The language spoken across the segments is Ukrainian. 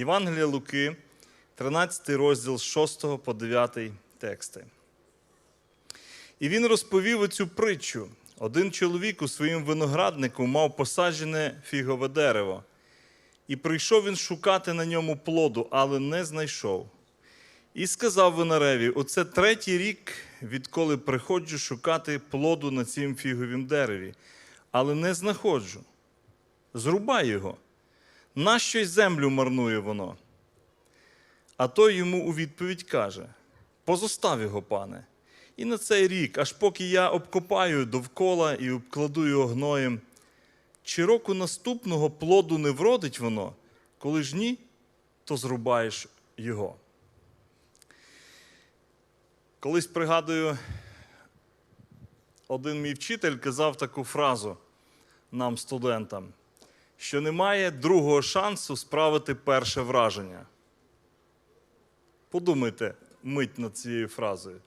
Євангелія Луки, 13 розділ з 6 по 9 тексти. І він розповів оцю притчу. Один чоловік у своїм винограднику мав посаджене фігове дерево. І прийшов він шукати на ньому плоду, але не знайшов. І сказав винареві: оце третій рік, відколи приходжу шукати плоду на цім фіговім дереві, але не знаходжу. Зрубай його. Нащо й землю марнує воно? А той йому у відповідь каже: Позостав його, пане, і на цей рік, аж поки я обкопаю довкола і обкладу його гноєм, чи року наступного плоду не вродить воно, коли ж ні, то зрубаєш його. Колись пригадую, один мій вчитель казав таку фразу нам, студентам, що немає другого шансу справити перше враження. Подумайте мить над цією фразою.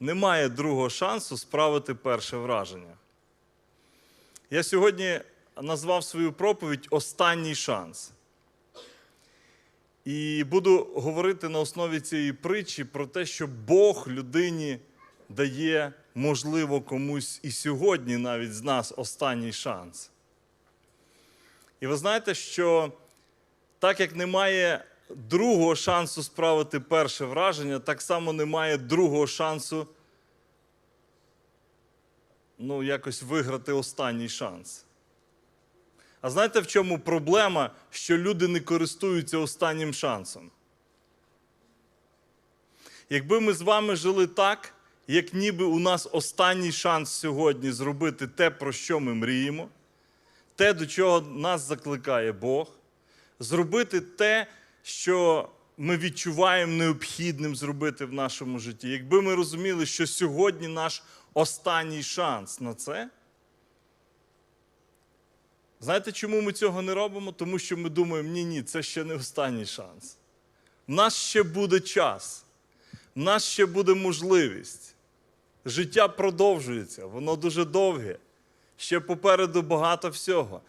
Немає другого шансу справити перше враження. Я сьогодні назвав свою проповідь Останній шанс. І буду говорити на основі цієї притчі про те, що Бог людині дає, можливо, комусь і сьогодні навіть з нас останній шанс. І ви знаєте, що так як немає другого шансу справити перше враження, так само немає другого шансу ну, якось виграти останній шанс. А знаєте, в чому проблема, що люди не користуються останнім шансом? Якби ми з вами жили так, як ніби у нас останній шанс сьогодні зробити те, про що ми мріємо, те, до чого нас закликає Бог, зробити те, що ми відчуваємо необхідним зробити в нашому житті. Якби ми розуміли, що сьогодні наш останній шанс на це. Знаєте, чому ми цього не робимо? Тому що ми думаємо, ні, ні, це ще не останній шанс. В нас ще буде час, в нас ще буде можливість. Життя продовжується, воно дуже довге. Ще попереду багато всього.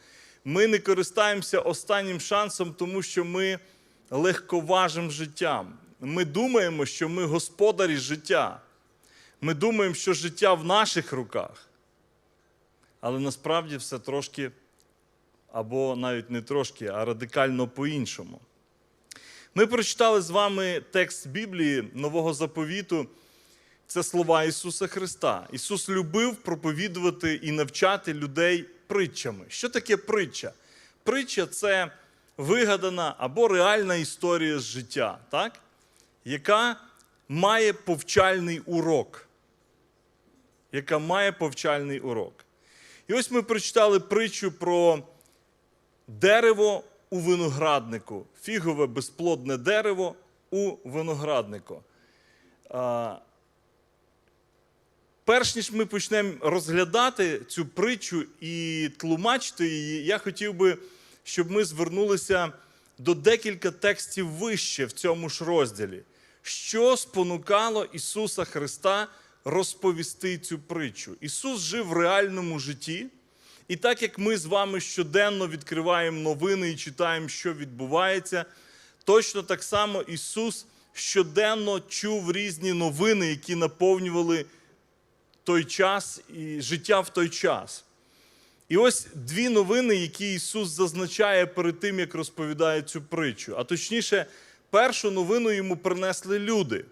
Ми не користаємося останнім шансом, тому що ми легковажим життям. Ми думаємо, що ми господарі життя. Ми думаємо, що життя в наших руках. Але насправді все трошки, або навіть не трошки, а радикально по-іншому. Ми прочитали з вами текст Біблії Нового заповіту. Це слова Ісуса Христа. Ісус любив проповідувати і навчати людей притчами. Що таке притча? Притча це вигадана або реальна історія з життя, так? яка має повчальний урок. Яка має повчальний урок. І ось ми прочитали притчу про дерево у винограднику, фігове безплодне дерево у винограднику. Перш ніж ми почнемо розглядати цю притчу і тлумачити її, я хотів би, щоб ми звернулися до декілька текстів вище в цьому ж розділі. Що спонукало Ісуса Христа розповісти цю притчу? Ісус жив в реальному житті, і так як ми з вами щоденно відкриваємо новини і читаємо, що відбувається, точно так само Ісус щоденно чув різні новини, які наповнювали той час і життя в той час. І ось дві новини, які Ісус зазначає перед тим, як розповідає цю притчу. А точніше, першу новину йому принесли люди.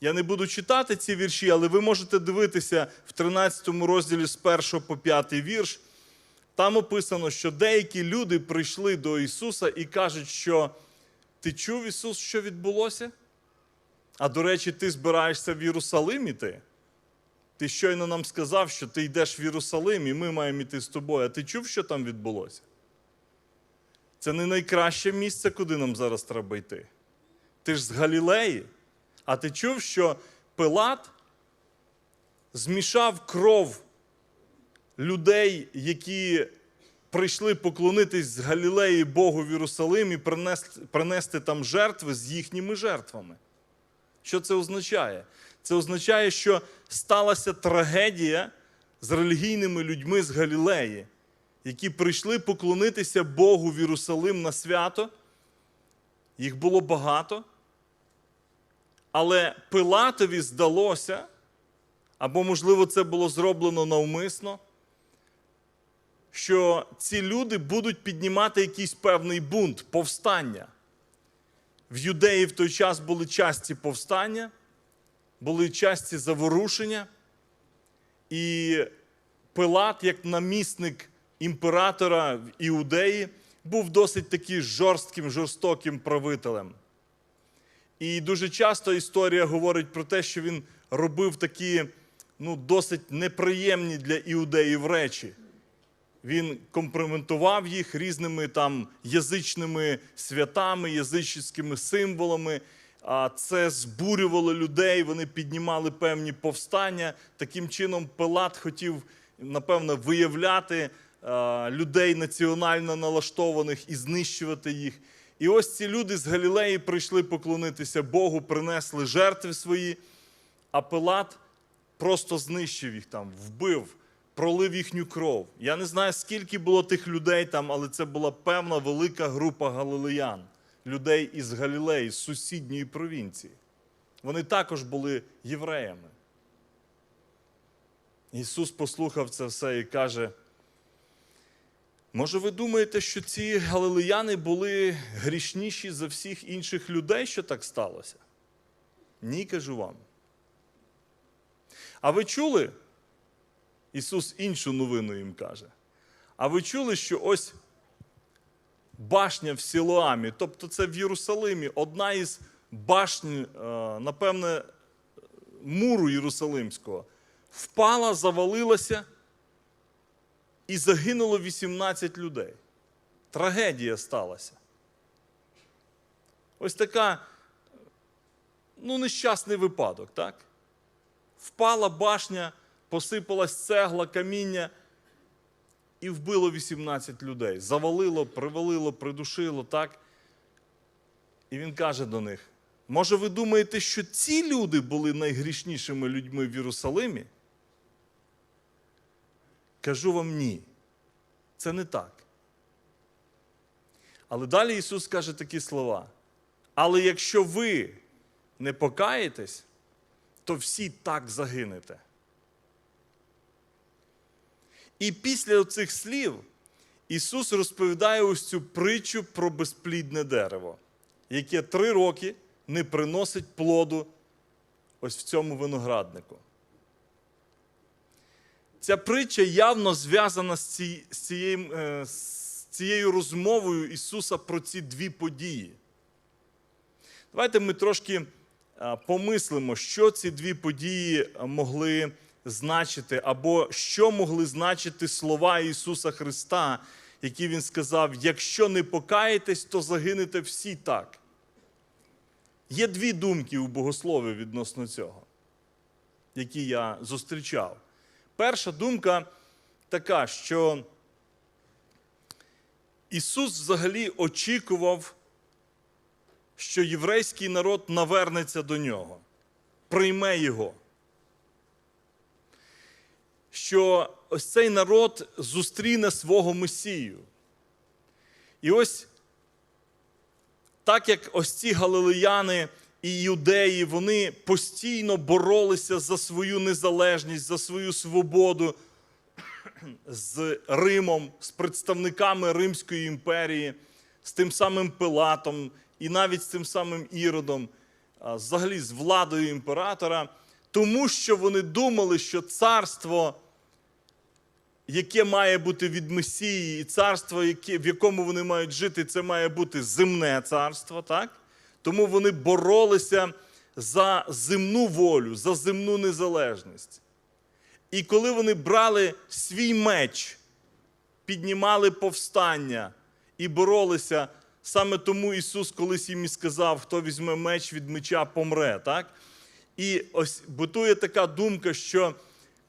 Я не буду читати ці вірші, але ви можете дивитися в 13 розділі з 1 по 5 вірш. Там описано, що деякі люди прийшли до Ісуса і кажуть, що ти чув Ісус, що відбулося? А до речі, ти збираєшся в Єрусалим іти? Ти щойно нам сказав, що ти йдеш в Єрусалим, і ми маємо йти з тобою. А ти чув, що там відбулося? Це не найкраще місце, куди нам зараз треба йти. Ти ж з Галілеї. А ти чув, що Пилат змішав кров людей, які прийшли поклонитись з Галілеї Богу в Єрусалим і принести, принести там жертви з їхніми жертвами. Що це означає? Це означає, що сталася трагедія з релігійними людьми з Галілеї, які прийшли поклонитися Богу в Єрусалим на свято, Їх було багато. Але Пилатові здалося, або, можливо, це було зроблено навмисно, що ці люди будуть піднімати якийсь певний бунт, повстання. В юдеї в той час були часті повстання, були часті заворушення, і Пилат, як намісник імператора в Іудеї, був досить таки жорстким, жорстоким правителем. І дуже часто історія говорить про те, що він робив такі ну, досить неприємні для іудеїв речі. Він компрометував їх різними там язичними святами, язичницькими символами. Це збурювало людей, вони піднімали певні повстання. Таким чином, Пилат хотів, напевно, виявляти людей національно налаштованих і знищувати їх. І ось ці люди з Галілеї прийшли поклонитися Богу, принесли жертви свої, а Пилат просто знищив їх там, вбив, пролив їхню кров. Я не знаю, скільки було тих людей там, але це була певна велика група галилеян, людей із Галілеї, з сусідньої провінції. Вони також були євреями. Ісус послухав це все і каже: може, ви думаєте, що ці галилеяни були грішніші за всіх інших людей, що так сталося? Ні, кажу вам. А ви чули? Ісус іншу новину їм каже. А ви чули, що ось башня в Сілоамі, тобто це в Єрусалимі, одна із башень, е, напевне, муру Єрусалимського, впала, завалилася і загинуло 18 людей. Трагедія сталася. Ось така, ну, нещасний випадок, так? Впала башня, посипалась цегла, каміння і вбило 18 людей. Завалило, привалило, придушило, так? І він каже до них: може, ви думаєте, що ці люди були найгрішнішими людьми в Єрусалимі? Кажу вам ні. Це не так. Але далі Ісус каже такі слова. Але якщо ви не покаєтесь, то всі так загинете. І після цих слів Ісус розповідає ось цю притчу про безплідне дерево, яке три роки не приносить плоду ось в цьому винограднику. Ця притча явно зв'язана з ці- з цією, е, з цією розмовою Ісуса про ці дві події. Давайте ми трошки е, помислимо, що ці дві події могли значити, або що могли значити слова Ісуса Христа, які Він сказав: якщо не покаєтесь, то загинете всі так. Є дві думки у богослові відносно цього, які я зустрічав. Перша думка така, що Ісус взагалі очікував, що єврейський народ навернеться до нього, прийме його. Що ось цей народ зустріне свого Месію. І ось так як ось ці галилеяни і юдеї, вони постійно боролися за свою незалежність, за свою свободу з Римом, з представниками Римської імперії, з тим самим Пилатом і навіть з тим самим Іродом, взагалі з владою імператора, тому що вони думали, що царство яке має бути від Месії, і царство, яке, в якому вони мають жити, це має бути земне царство, так? Тому вони боролися за земну волю, за земну незалежність. І коли вони брали свій меч, піднімали повстання і боролися, саме тому Ісус колись їм і сказав, хто візьме меч від меча, помре. Так? І ось бутує така думка, що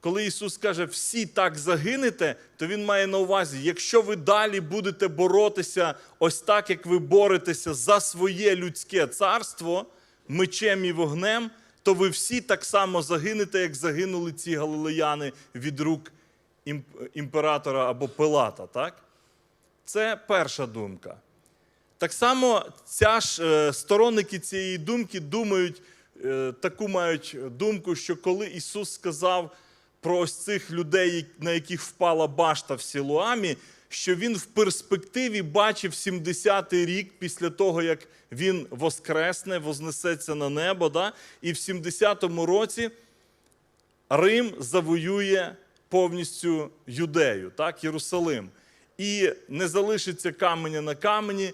коли Ісус каже, всі так загинете, то Він має на увазі, якщо ви далі будете боротися ось так, як ви боретеся за своє людське царство мечем і вогнем, то ви всі так само загинете, як загинули ці галилеяни від рук імператора або Пилата. Так? Це перша думка. Так само ця ж е, сторонники цієї думки думають, е, таку мають думку, що коли Ісус сказав про ось цих людей, на яких впала башта в Сілуамі, що він в перспективі бачив 70-й рік після того, як він воскресне, вознесеться на небо, да? і в 70-му році Рим завоює повністю Юдею, так, Єрусалим. І не залишиться каменя на камені,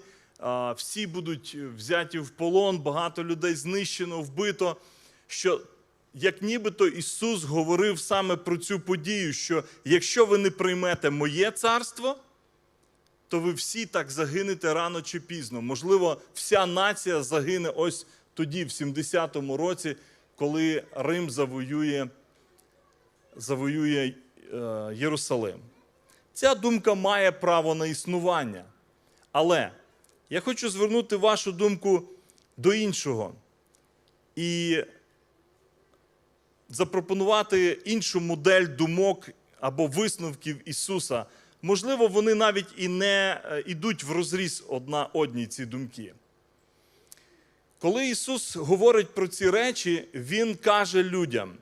всі будуть взяті в полон, багато людей знищено, вбито. Що як нібито Ісус говорив саме про цю подію, що якщо ви не приймете моє царство, то ви всі так загинете рано чи пізно. Можливо, вся нація загине ось тоді, в 70-му році, коли Рим завоює, завоює е, Єрусалим. Ця думка має право на існування. Але я хочу звернути вашу думку до іншого і запропонувати іншу модель думок або висновків Ісуса. Можливо, вони навіть і не е, йдуть в розріз одна одній ці думки. Коли Ісус говорить про ці речі, Він каже людям: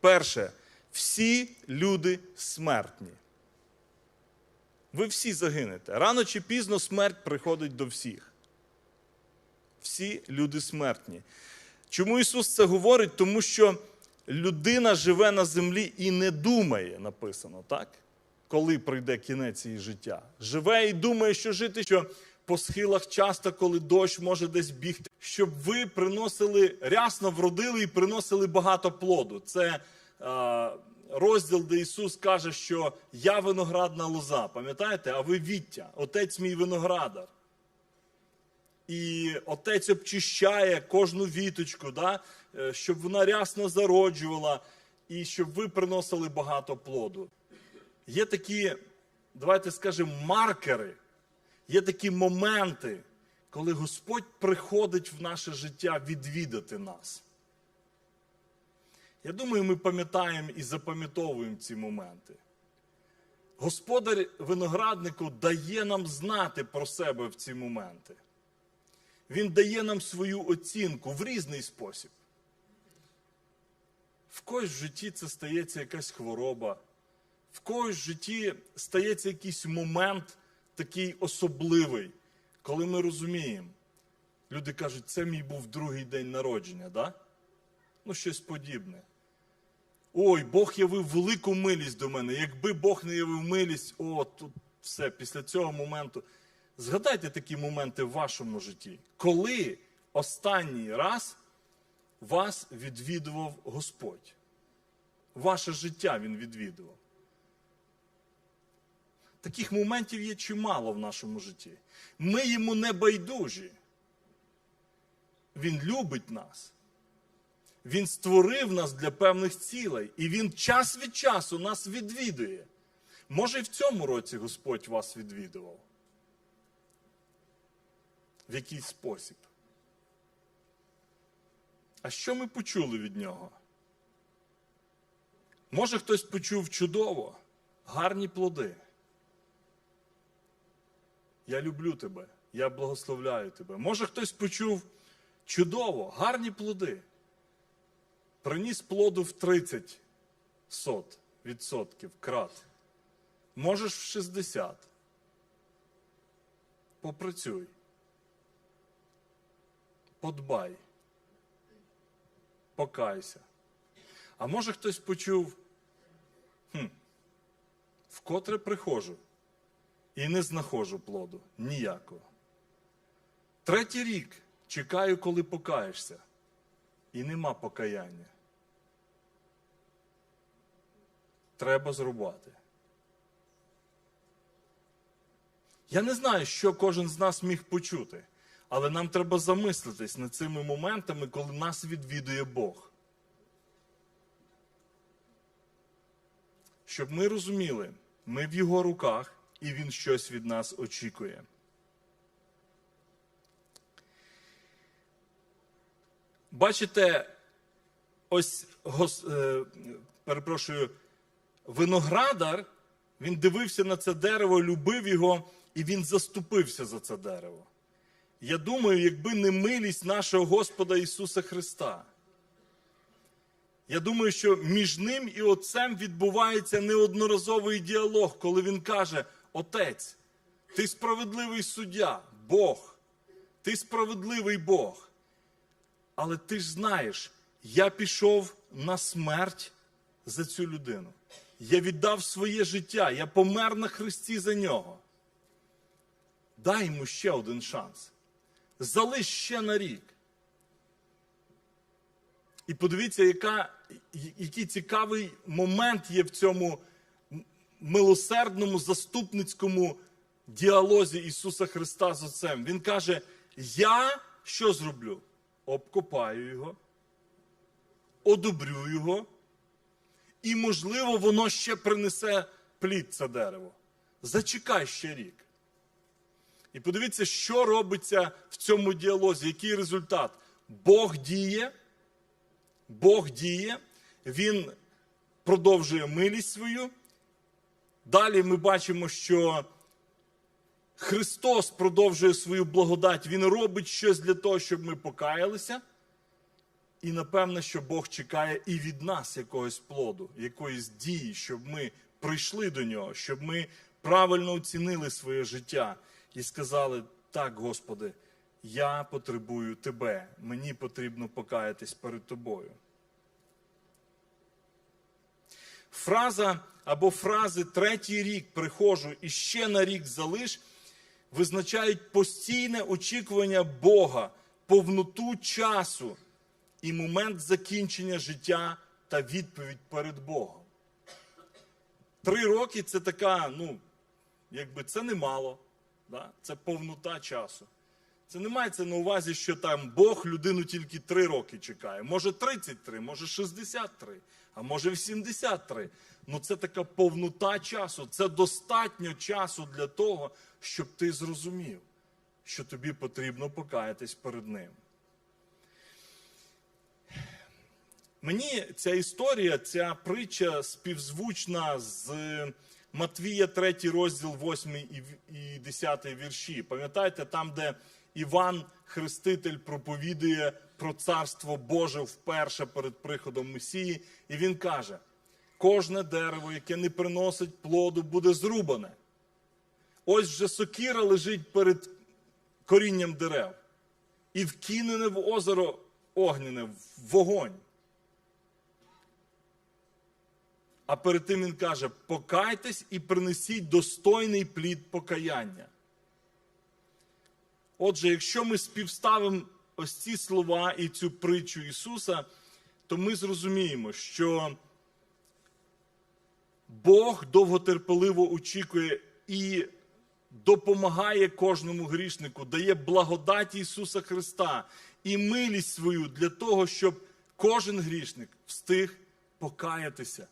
перше, всі люди смертні. Ви всі загинете. Рано чи пізно смерть приходить до всіх. Всі люди смертні. Чому Ісус це говорить? Тому що людина живе на землі і не думає, написано, так? Коли прийде кінець її життя. Живе і думає, що жити, що по схилах часто, коли дощ може десь бігти, щоб ви приносили рясно вродили і приносили багато плоду. Це е, розділ, де Ісус каже, що я виноградна лоза, пам'ятаєте? А ви віття, отець мій виноградар. І отець обчищає кожну віточку, да? е, щоб вона рясно зароджувала і щоб ви приносили багато плоду. Є такі, давайте скажемо, маркери, є такі моменти, коли Господь приходить в наше життя відвідати нас. Я думаю, ми пам'ятаємо і запам'ятовуємо ці моменти. Господар винограднику дає нам знати про себе в ці моменти. Він дає нам свою оцінку в різний спосіб. В когось в житті це стається якась хвороба, в когось в житті стається якийсь момент такий особливий, коли ми розуміємо. Люди кажуть, це мій був другий день народження, да? Ну, щось подібне. Ой, Бог явив велику милість до мене. Якби Бог не явив милість, о, тут все, після цього моменту. Згадайте такі моменти в вашому житті, коли останній раз вас відвідував Господь. Ваше життя Він відвідував. Таких моментів є чимало в нашому житті. Ми йому не байдужі. Він любить нас. Він створив нас для певних цілей, і Він час від часу нас відвідує. Може, і в цьому році Господь вас відвідував. В якийсь спосіб. А що ми почули від нього? Може, хтось почув чудово, гарні плоди. Я люблю тебе, я благословляю тебе. Може, хтось почув чудово, гарні плоди. Приніс плоду в 30 сот відсотків крат. Можеш в 60. Попрацюй. Подбай. Покайся. А може хтось почув, хм, вкотре приходжу і не знаходжу плоду ніякого. Третій рік чекаю, коли покаєшся, і нема покаяння. Треба зрубати. Я не знаю, що кожен з нас міг почути, але нам треба замислитись над цими моментами, коли нас відвідує Бог. Щоб ми розуміли, ми в Його руках, і Він щось від нас очікує. Бачите, ось гос, е, перепрошую, виноградар, він дивився на це дерево, любив його, і він заступився за це дерево. Я думаю, якби не милість нашого Господа Ісуса Христа. Я думаю, що між ним і Отцем відбувається неодноразовий діалог, коли він каже: Отець, ти справедливий суддя, Бог, ти справедливий Бог. Але ти ж знаєш, я пішов на смерть за цю людину. Я віддав своє життя, я помер на Христі за нього. Дай йому ще один шанс. Залиш ще на рік. І подивіться, яка, який цікавий момент є в цьому милосердному заступницькому діалозі Ісуса Христа з Отцем. Він каже: Я що зроблю? Обкопаю його, одобрю його, і, можливо, воно ще принесе плід це дерево. Зачекай ще рік. І подивіться, що робиться в цьому діалозі, який результат. Бог діє, Бог діє, Він продовжує милість свою. Далі ми бачимо, що Христос продовжує свою благодать, Він робить щось для того, щоб ми покаялися. І напевне, що Бог чекає і від нас якогось плоду, якоїсь дії, щоб ми прийшли до нього, щоб ми правильно оцінили своє життя і сказали: так, Господи, я потребую Тебе, мені потрібно покаятись перед Тобою. Фраза або фрази третій рік приходжу і ще на рік залиш визначають постійне очікування Бога, повноту часу і момент закінчення життя та відповідь перед Богом. Три роки це така, ну, якби це немало, да? це повнота часу. Це не мається на увазі, що там Бог людину тільки три роки чекає. Може 33, може 63, а може 83. Ну це така повнота часу. Це достатньо часу для того, щоб ти зрозумів, що тобі потрібно покаятись перед ним. Мені ця історія, ця притча співзвучна з Матвія, 3 розділ, 8 і 10 вірші. Пам'ятаєте, там, де Іван Хреститель проповідує про царство Боже вперше перед приходом Месії, і він каже: кожне дерево, яке не приносить плоду, буде зрубане. Ось вже сокіра лежить перед корінням дерев, і вкинене в озеро огняне, в вогонь. А перед тим він каже: покайтесь і принесіть достойний плід покаяння. Отже, якщо ми співставимо ось ці слова і цю притчу Ісуса, то ми зрозуміємо, що Бог довготерпеливо очікує і допомагає кожному грішнику, дає благодать Ісуса Христа і милість свою для того, щоб кожен грішник встиг покаятися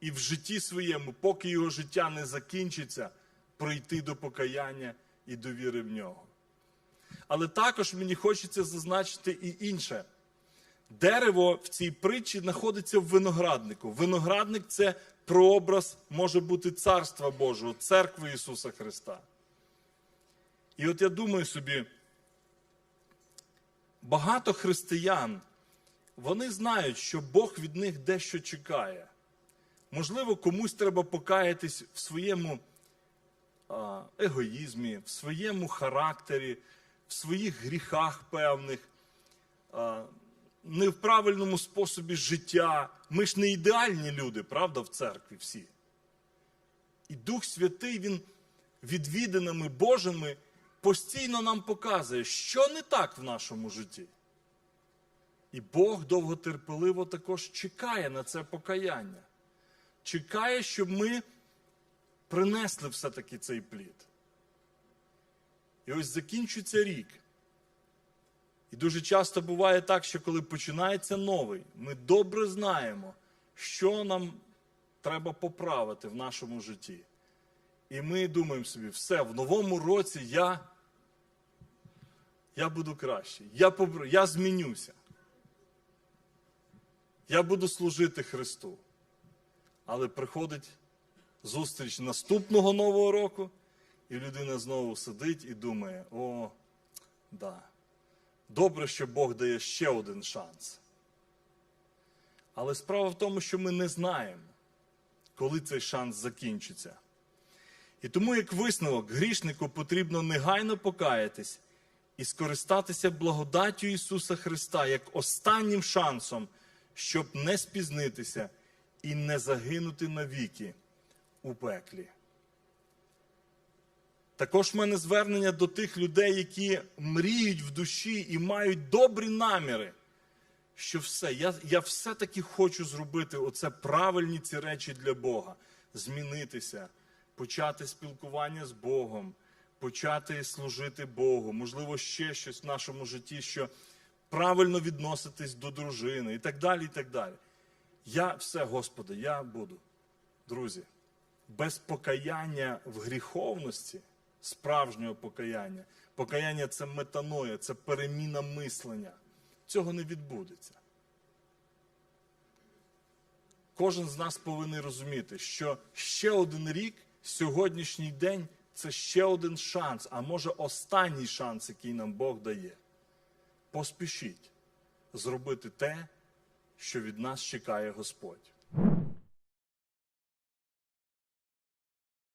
і в житті своєму, поки його життя не закінчиться, прийти до покаяння і до віри в нього. Але також мені хочеться зазначити і інше. Дерево в цій притчі знаходиться в винограднику. Виноградник це прообраз може бути Царства Божого, церкви Ісуса Христа. І от я думаю собі, багато християн, вони знають, що Бог від них дещо чекає. Можливо, комусь треба покаятись в своєму егоїзмі, в своєму характері, в своїх гріхах певних, не в правильному способі життя. Ми ж не ідеальні люди, правда, в церкві всі. І Дух Святий, Він відвідинами Божими постійно нам показує, що не так в нашому житті. І Бог довготерпеливо також чекає на це покаяння чекає, щоб ми принесли все-таки цей плід. І ось закінчується рік. І дуже часто буває так, що коли починається новий, ми добре знаємо, що нам треба поправити в нашому житті. І ми думаємо собі, все, в новому році я я буду кращий, я, я змінюся. Я буду служити Христу. Але приходить зустріч наступного нового року, і людина знову сидить і думає: о, Да. Добре, що Бог дає ще один шанс. Але справа в тому, що ми не знаємо, коли цей шанс закінчиться. І тому, як висновок, грішнику потрібно негайно покаятись і скористатися благодаттю Ісуса Христа як останнім шансом, щоб не спізнитися і не загинути навіки у пеклі. Також в мене звернення до тих людей, які мріють в душі і мають добрі наміри, що все, я, я все-таки хочу зробити оце правильні ці речі для Бога, змінитися, почати спілкування з Богом, почати служити Богу, можливо, ще щось в нашому житті, що правильно відноситись до дружини і так далі. і так далі. Я все, Господи, я буду. Друзі, без покаяння в гріховності, справжнього покаяння, покаяння це метаноя, це переміна мислення. Цього не відбудеться. Кожен з нас повинен розуміти, що ще один рік, сьогоднішній день це ще один шанс, а може останній шанс, який нам Бог дає. Поспішіть зробити те, що від нас чекає Господь.